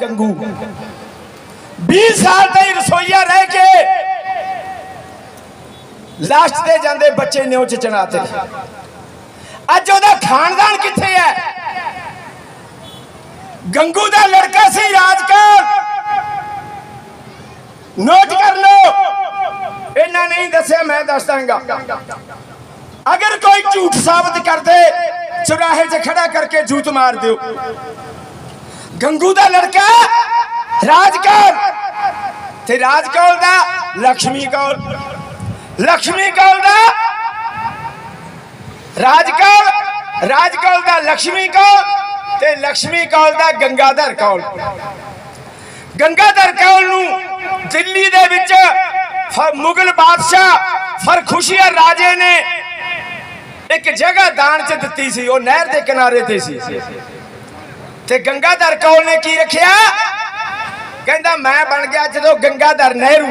ਗੰਗੂ। 20 ਸਾਲ ਤਾਈਂ ਰਸੋਈਆ ਰਹਿ ਕੇ ਲਾਸਟ ਤੇ ਜਾਂਦੇ ਬੱਚੇ ਨਿਉ ਚ ਚਨਾਤੇ ਅੱਜ ਉਹਦਾ ਖਾਨਦਾਨ ਕਿੱਥੇ ਹੈ? ਗੰਗੂ ਦਾ ਲੜਕਾ ਸੀ ਰਾਜਕੌਰ। ਨੋਟ ਕਰ ਲਓ। ਇਹਨਾਂ ਨਹੀਂ ਦੱਸਿਆ, ਮੈਂ ਦੱਸ ਦਾਂਗਾ। ਅਗਰ ਕੋਈ ਝੂਠ ਸਾਬਤ ਕਰਦੇ, ਚੁਰਾਹੇ 'ਚ ਖੜਾ ਕਰਕੇ ਝੂਠ ਮਾਰ ਦਿਓ। ਗੰਗੂ ਦਾ ਲੜਕਾ ਰਾਜ ਕੌਰ ਤੇ ਰਾਜ ਕੌਰ ਦਾ ਲక్ష్ਮੀ ਕੌਰ। ਲక్ష్ਮੀ ਕੌਰ ਦਾ ਰਾਜ ਕੌਰ ਰਾਜ ਕੌਰ ਦਾ ਲక్ష్ਮੀ ਕੌਰ ਤੇ ਲక్ష్ਮੀ ਕੌਰ ਦਾ ਗੰਗਾਧਰ ਕੌਰ। ਗੰਗਾਧਰ ਕੌਰ ਨੂੰ ਦਿੱਲੀ ਦੇ ਵਿੱਚ ਮੁਗਲ ਬਾਦਸ਼ਾਹ ਫਰਖੁਸ਼ੀਆ ਰਾਜੇ ਨੇ ਇੱਕ ਜਗ੍ਹਾ ਦਾਨ ਚ ਦਿੱਤੀ ਸੀ, ਉਹ ਨਹਿਰ ਦੇ ਕਿਨਾਰੇ ਤੇ ਸੀ। ਤੇ ਗੰਗਾਧਰ ਕੌਲ ਨੇ ਕੀ ਰੱਖਿਆ? ਕਹਿੰਦਾ, ਮੈਂ ਬਣ ਗਿਆ ਜਦੋਂ ਗੰਗਾਧਰ ਨਹਿਰੂ।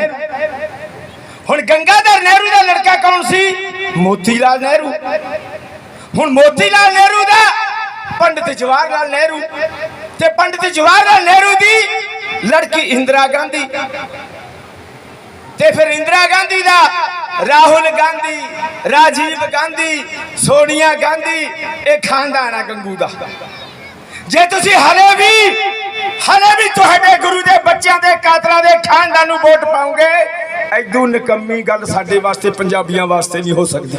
ਹੁਣ ਗੰਗਾਧਰ ਨਹਿਰੂ ਦਾ ਲੜਕਾ ਕੌਣ ਸੀ? ਮੋਤੀ ਲਾਲ ਨਹਿਰੂ। ਹੁਣ ਮੋਤੀ ਲਾਲ ਨਹਿਰੂ ਦਾ ਪੰਡਿਤ ਜਵਾਹਰ ਲਾਲ ਨਹਿਰੂ ਤੇ ਪੰਡਿਤ ਜਵਾਹਰ ਲਾਲ ਨਹਿਰੂ ਦੀ ਲੜਕੀ ਇੰਦਰਾ ਗਾਂਧੀ। ਤੇ ਫਿਰ ਇੰਦਰਾ ਗਾਂਧੀ ਦਾ ਰਾਹੁਲ ਗਾਂਧੀ, ਰਾਜੀਵ ਗਾਂਧੀ, ਸੋਨੀਆ ਗਾਂਧੀ, ਇਹ ਖਾਨਦਾਨ ਆ ਗੰਗੂ ਦਾ। ਜੇ ਤੁਸੀਂ ਹਲੇ ਵੀ ਹਲੇ ਵੀ ਤੁਹਾਡੇ ਗੁਰੂ ਦੇ ਬੱਚਿਆਂ ਦੇ ਕਾਤਲਾਂ ਦੇ ਖਾਨਦਾਨ ਨੂੰ ਵੋਟ ਪਾਉਂਗੇ ਐਦੂ ਨਕੰਮੀ ਗੱਲ ਸਾਡੇ ਵਾਸਤੇ, ਪੰਜਾਬੀਆਂ ਵਾਸਤੇ ਨਹੀਂ ਹੋ ਸਕਦੀ।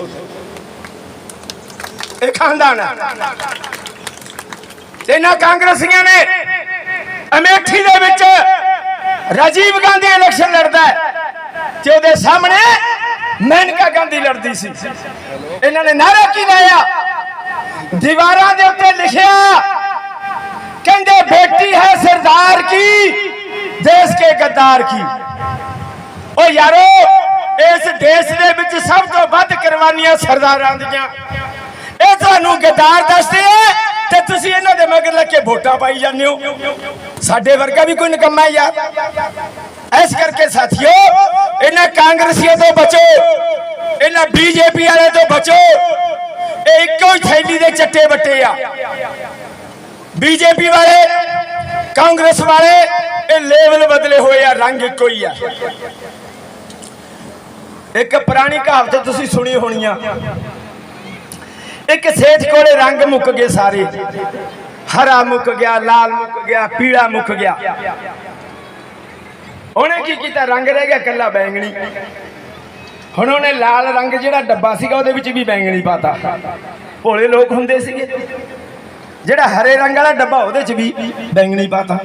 ਇਹ ਖਾਨਦਾਨ ਆ। ਤੇ ਕਾਂਗਰਸੀਆਂ ਨੇ ਅਮੇਠੀ ਦੇ ਵਿੱਚ ਰਾਜੀਵ ਗਾਂਧੀ ਇਲੈਕਸ਼ਨ ਲੜਦਾ ਤੇ ਉਹਦੇ ਸਾਹਮਣੇ ਮੈਨਕਾ ਗਾਂਧੀ ਲੜਦੀ ਸੀ। ਇਹਨਾਂ ਨੇ ਨਾਰਾ ਕੀ ਲਾਇਆ? ਦੀਵਾਰਾਂ ਦੇ ਉੱਤੇ ਲਿਖਿਆ ਕਹਿੰਦੇ ਬੇਟੀ ਹੈ ਸਰਦਾਰ ਕੀ? ਦੇਸ਼ ਕੇ ਗੱਦਾਰ ਕੀ? ਓ ਯਾਰੋ, ਇਸ ਦੇਸ਼ ਦੇ ਵਿੱਚ ਸਭ ਤੋਂ ਵੱਧ ਕੁਰਬਾਨੀਆਂ ਸਰਦਾਰਾਂ ਦੀਆਂ। ਇਹ ਤੁਹਾਨੂੰ ਗੱਦਾਰ ਦੱਸਦੇ ਆ ਤੇ ਤੁਸੀਂ ਇਹਨਾਂ ਦੇ ਮਗਰ ਲੱਗ ਕੇ ਵੋਟਾਂ ਪਾਈ ਜਾਂਦੇ ਹੋ। ਸਾਡੇ ਵਰਗਾ ਵੀ ਕੋਈ ਨਿਕੰਮਾ ਯਾਰ ਇਸ ਕਰਕੇ ਸਾਥੀਓ, ਇਹਨਾਂ ਕਾਂਗਰਸੀਆਂ ਤੋਂ ਬਚੋ, ਇਹਨਾਂ ਬੀਜੇਪੀ ਵਾਲੇ ਤੋਂ ਬਚੋ। ਇਹ ਇੱਕੋ ਹੀ ਥੈਲੀ ਦੇ ਚੱਟੇ ਬੱਟੇ ਆ। ਬੀਜੇਪੀ ਵਾਲੇ, ਕਾਂਗਰਸ ਵਾਲੇ, ਇਹ ਲੈਵਲ ਬਦਲੇ ਹੋਏ ਆ, ਰੰਗ ਇੱਕੋ ਹੀ ਆ। ਇੱਕ ਪੁਰਾਣੀ ਕਹਾਵਤ ਤੁਸੀਂ ਸੁਣੀ ਹੋਣੀ ਆ। ਇੱਕ ਸੇਠ ਕੋਲੇ ਰੰਗ ਮੁੱਕ ਗਏ ਸਾਰੇ। ਹਰਾ ਮੁੱਕ ਗਿਆ, ਲਾਲ ਮੁੱਕ ਗਿਆ, ਪੀਲਾ ਮੁੱਕ ਗਿਆ। ਉਹਨੇ ਕੀ ਕੀਤਾ? ਰੰਗ ਰਹਿ ਗਿਆ, ਕੱਲਾ ਬੈਂਗਣੀ। ਹੁਣ ਉਹਨੇ ਲਾਲ ਰੰਗ ਜਿਹੜਾ ਡੱਬਾ ਸੀਗਾ, ਉਹਦੇ ਵਿੱਚ ਵੀ ਬੈਂਗਣੀ ਪਾਤਾ। ਭੋਲੇ ਲੋਕ ਹੁੰਦੇ ਸੀਗੇ। ਜਿਹੜਾ ਹਰੇ ਰੰਗ ਵਾਲਾ ਡੱਬਾ ਉਹਦੇ 'ਚ ਵੀ ਬੈਂਗਣੀ ਪਾਤਾ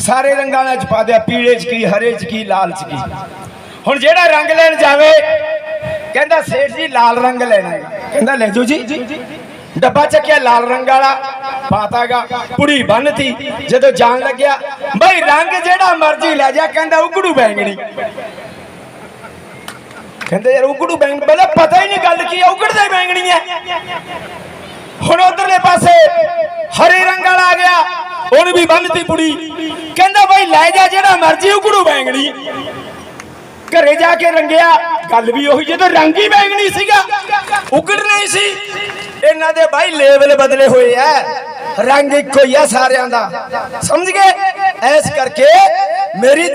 ਸਾਰੇ ਰੰਗਾਂ ਨਾਲ ਚ ਪਾ ਦਿਆ, ਪੀਲੇ 'ਚ ਕੀ, ਹਰੇ 'ਚ ਕੀ, ਲਾਲ 'ਚ ਕੀ। ਹੁਣ ਜਿਹੜਾ ਰੰਗ ਲੈਣ ਜਾਵੇ, ਕਹਿੰਦਾ ਸੇਠ ਜੀ, ਲਾਲ ਰੰਗ ਲੈਣਾ ਕਹਿੰਦਾ ਲੈ ਜਾਓ ਜੀ। ਡੱਬਾ ਚੱਕਿਆ, ਲਾਲ ਰੰਗ ਵਾਲਾ ਪਾਤਾਗਾ ਪੁੜੀ ਬੰਨਤੀ, ਜਦੋਂ ਜਾਣ ਲੱਗਿਆ, ਬਈ ਰੰਗ ਜਿਹੜਾ ਮਰਜ਼ੀ ਲੈ ਜਾ, ਕਹਿੰਦਾ ਉਗੜੂ ਬੈਂਗਣੀ। ਕਹਿੰਦੇ ਯਾਰ ਉਗੜੂ ਬੈਂਗਣੀ, ਪਹਿਲਾਂ ਪਤਾ ਹੀ ਨਹੀਂ ਗੱਲ ਕੀ ਹੈ ਉਗੜਦਾ ਬੈਂਗਣੀ ਹੈ ਹੁਣ ਉਧਰ ਪਾਸੇ ਹਰੇ ਰੰਗ ਵਾਲਾ ਆ ਗਿਆ ਉਹਨੂੰ ਵੀ ਬੰਨਤੀ ਪੁੜੀ। ਕਹਿੰਦਾ ਬਈ, ਲੈ ਜਾ ਜਿਹੜਾ ਮਰਜ਼ੀ ਉਗੜੂ ਬੈਂਗਣੀ। ਘਰੇ ਜਾ ਕੇ ਰੰਗਿਆ, ਗੱਲ ਵੀ ਉਹੀ ਜਦੋਂ ਰੰਗ ਹੀ ਬੈਂਗਣੀ ਸੀਗਾ, ਉਗੜਨਾ ਨਹੀਂ ਸੀ। ਇਹਨਾਂ ਦੇ ਬਾਈ ਲੈਵਲ ਬਦਲੇ ਹੋਏ ਐ। ਰੰਗ ਇੱਕੋ ਹੀ ਆ ਸਾਰਿਆਂ ਦਾ। ਸਮਝ ਗਏ? ਐਸ ਕਰਕੇ ਮੇਰੀ